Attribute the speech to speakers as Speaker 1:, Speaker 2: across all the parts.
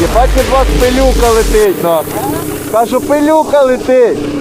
Speaker 1: Та у вас пилюка летить, нахуй. Кажу, пилюка летить.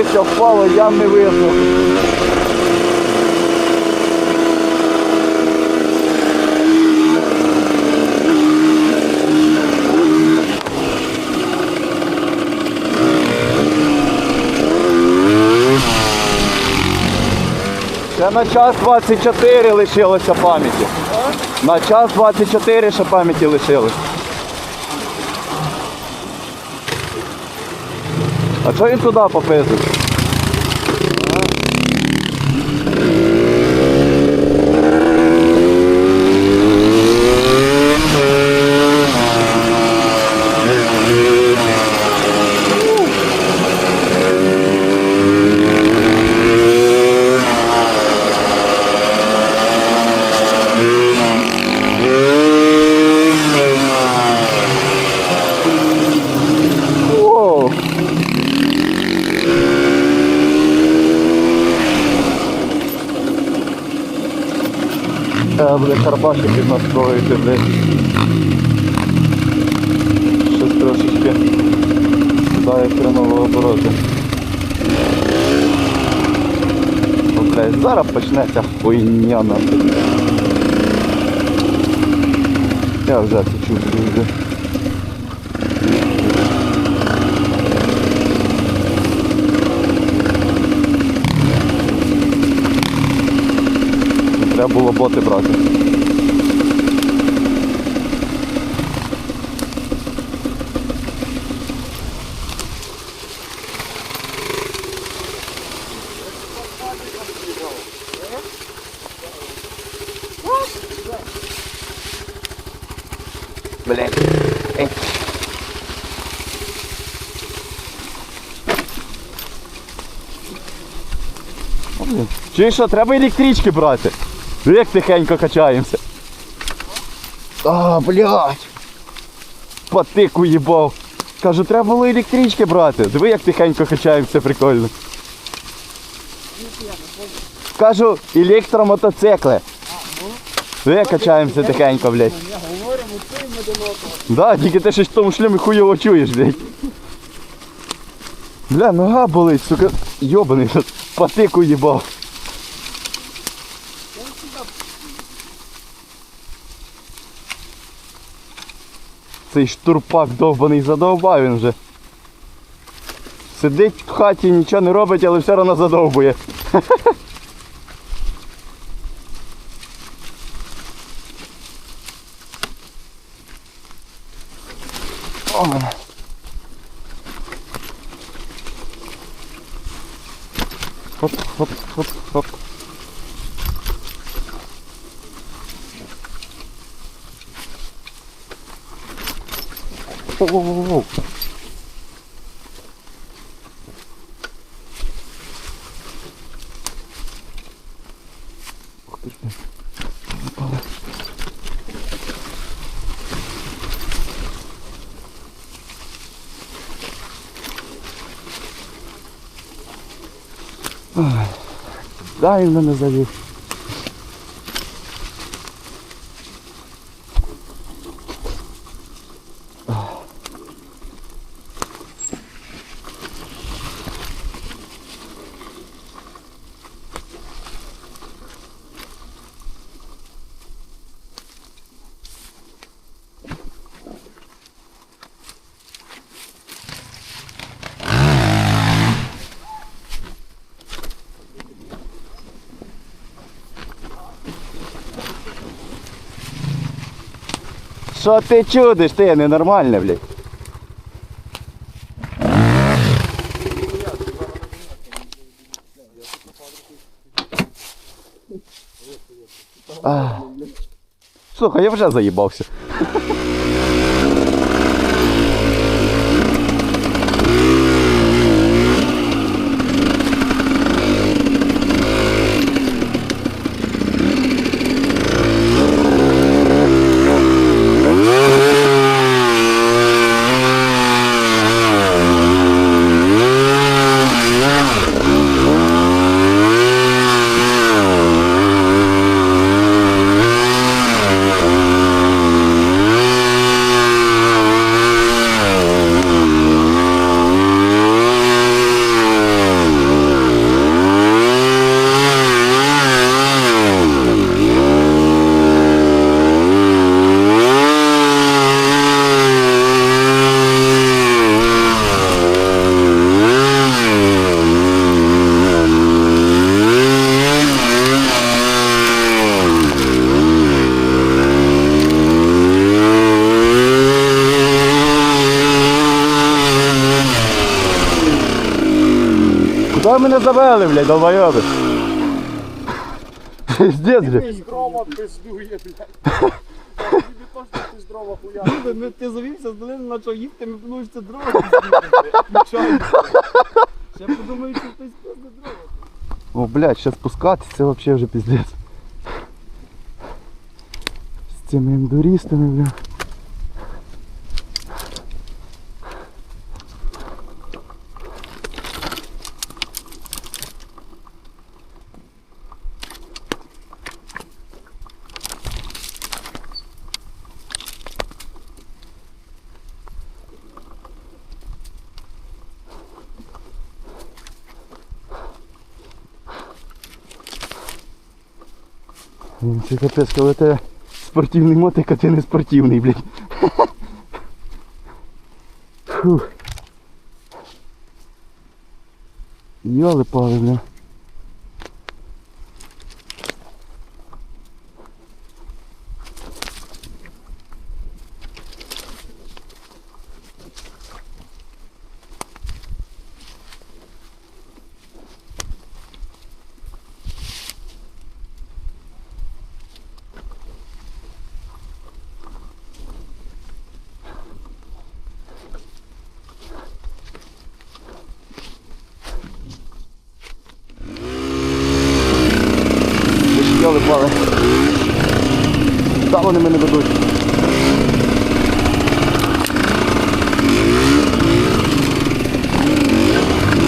Speaker 1: Листя впало, я не видно. Ще на час 24 лишилося пам'яті. На час 24 ще пам'яті лишилось. А що він туди пописує? Е, буде карбашки піднастроїти, блядь. Щось трошечки сідає хреново обороти. О, блядь, зараз почнеться хуйня нахуй. Я вже це чувствую Треба було боти брати. Блять. Чи що, треба електрички брати? Ну, Як тихенько качаємося. А, блядь. Патику їбав. Кажу, треба було електрички брати. Диви, як тихенько качаємося, прикольно. Кажу, електромотоцикли. Диви, як качаємося тихенько, блядь. Да, тільки ти щось в тому шлемі хуйово чуєш, блядь. Бля, нога болить, сука. Йобаний, патику їбав. Цей штурпак довбаний задовбав він вже. Сидить в хаті, нічого не робить, але все одно задовбує. О. Дай він мене завів. Що ти чудиш, ти ненормальне, блядь. Слухай, я вже заїбався. Мене завели, блядь, долбойоби? Пиздец, блядь.
Speaker 2: Дрова пиздує, блядь. Тобі точно ти з дрова хуя.
Speaker 3: Ну, ти завівся з долини, почав їхати, ми подумали, що це дрова. Включаю. Я подумаю, що хтось просто дрова.
Speaker 1: О, блядь, сейчас спускатися, це вообще вже пиздец. З цими ендуристами, бля. Це капець, коли ти спортивний мотик, а ти не спортивний, блядь. Фух. Йоли пали, бля. Йоли пали. Та вони мене ведуть.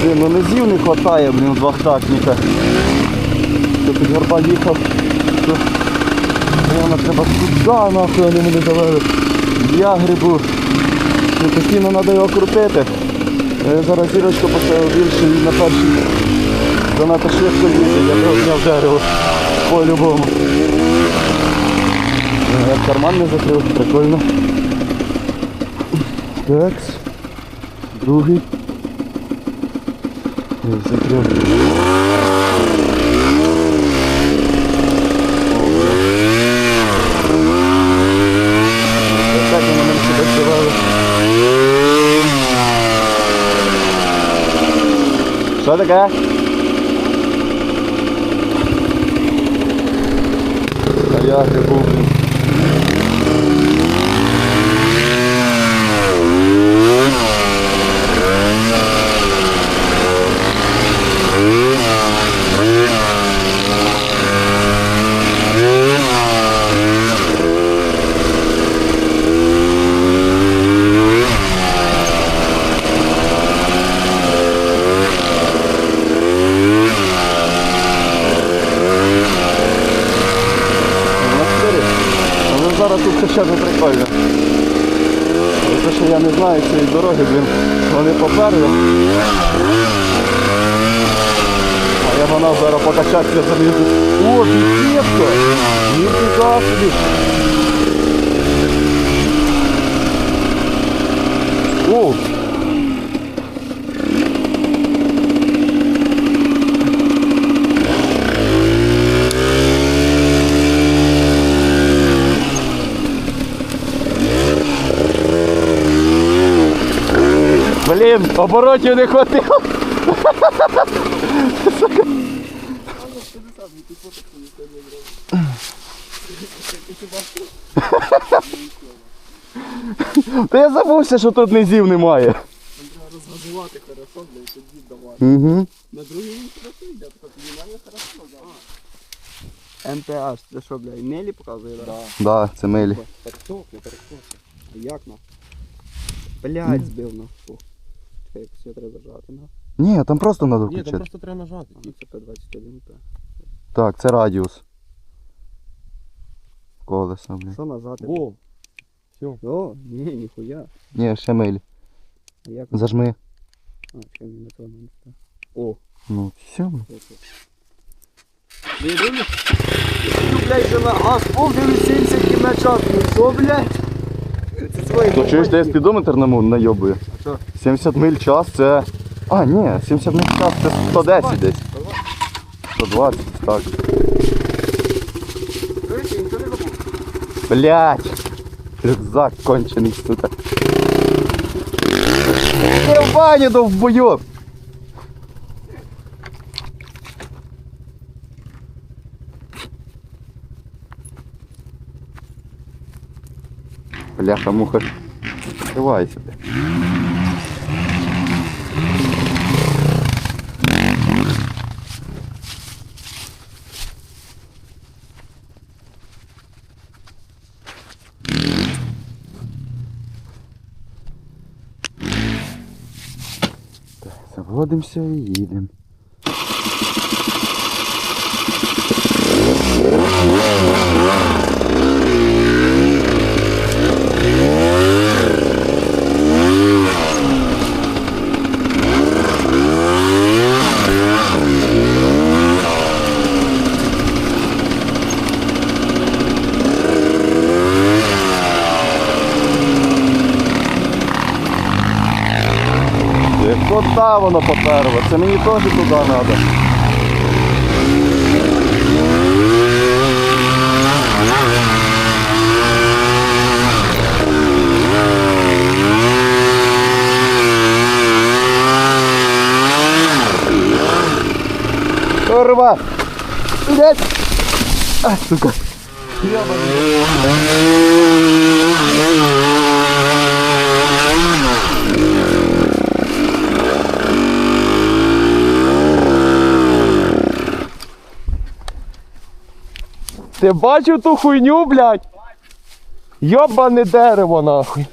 Speaker 1: Блін, ну низів не хватає, блін, двохтактника. Хто під горба їхав, то Прямо треба сюди, нахуй вони мене завели. Я грибу. Ну, постійно треба його крутити. Я зараз зірочку поставив більше і на перший занадто швидко їздить, я того зняв дерево по-любому. Е, Я карман не закрив, прикольно. Так. Другий. Закрив. Так вони мене сюди вставали. Що таке? Я грибу. Але зараз тут б прикольно. Те, що я не знаю цієї дороги, блін, вони поперли. А я вона зараз покачатися залізу. О, піпетка! Ніфіга собі! О! Блін, оборотів не хватило. Та я забувся, що тут низів немає.
Speaker 2: Треба розгазувати хорошо, блядь, тоді давати.
Speaker 1: Угу.
Speaker 2: На другий він хорошо йде, тоді хорошо, да.
Speaker 3: МТА, це що, блядь, Нелі показує, да?
Speaker 1: Да, це милі.
Speaker 2: Перехопне, перехопне.
Speaker 3: А як на? Блядь, збив на. Фу. Чекай, якось його треба зажати, на.
Speaker 1: Ні, там просто треба
Speaker 2: Ні, там
Speaker 1: включити.
Speaker 2: просто треба нажати.
Speaker 3: Ну, це П-21, П.
Speaker 1: Так, це радіус. Колеса, блін.
Speaker 3: Що нажати?
Speaker 2: О,
Speaker 3: О, ні, ніхуя.
Speaker 1: Ні, ще милі.
Speaker 3: А як?
Speaker 1: Зажми.
Speaker 3: А, ще не на то не так. О,
Speaker 1: Ну, все.
Speaker 3: це це. Блін, дивлюсь. Ну, блядь, на газ повний 70 км на час. Ну що, блядь? Свої
Speaker 1: чуєш, де спідометр наму- найобую?
Speaker 3: А що?
Speaker 1: 70 миль час це. А, ні, 70 миль час це 110 десь. 120, так.
Speaker 3: Не.
Speaker 1: Блять! Рюкзак кончений, сука. Я в баню довбойоб! Бляха, муха. Давай сюди. Заводимося і їдемо. Куди воно поперло? Це мені теж туди треба. Курва! Блять! А, сука! Ти бачив ту хуйню, блядь? Йобане дерево, нахуй.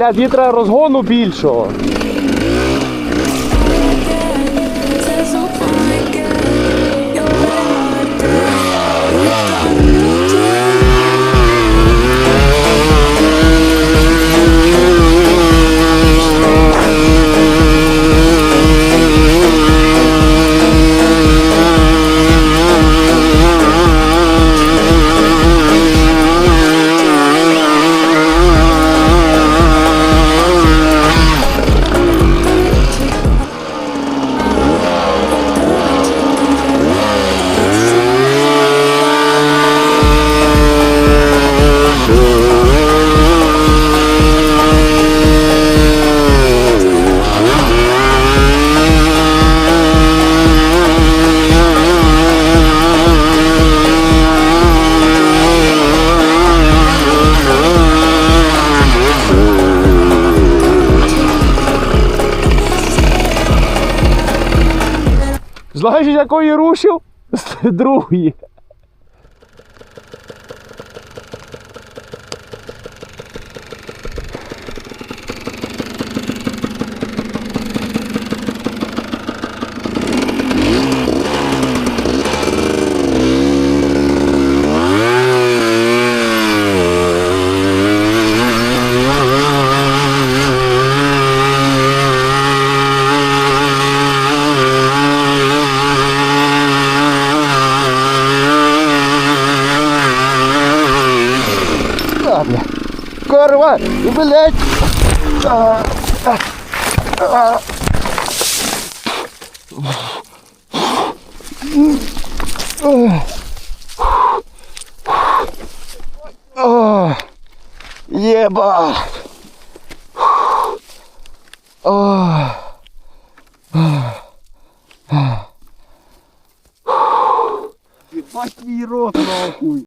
Speaker 1: Бля, вітра розгону більшого. Знаєш, з якої рушив? З другої. А, бля. Корва, блядь. А, а, а. А.